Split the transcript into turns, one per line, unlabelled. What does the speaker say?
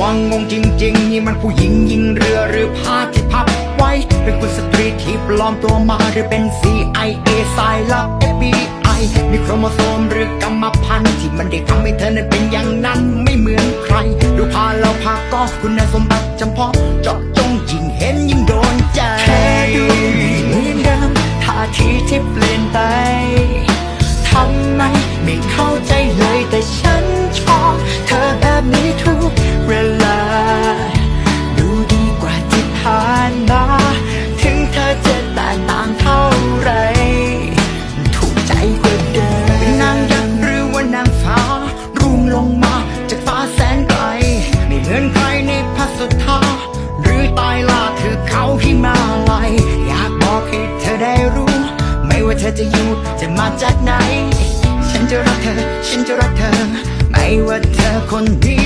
วังงงจริง ๆ นี่มันผู้หญิงยิงเรือหรือผ้าที่พับไว้ เป็นคุณสตรีที่ปลอมตัวมาหรือเป็น CIA สายลับ FBI มีโครโมโซมหรือกรรมพันธุ์ที่มันได้ทำให้เธอนั้นเป็นอย่างนั้นไม่เหมือนใคร ดูพาเราพาก็คุณสมบัติจำเพาะเจาะจงยิ่งเห็นยิ่งโดนใจ
แค่ดูเหมือนเดิมท่าทีที่เปลี่ยนไปทำไมไม่เข้าใจเลยแต่ เขาหิมา
ลายอยากบอกให้เธอได้รู้ ไม่ว่าเธอจะอยู่จะมาจากไหน ฉันจะรักเธอ ฉันจะรักเธอ ไม่ว่าเธอคนดี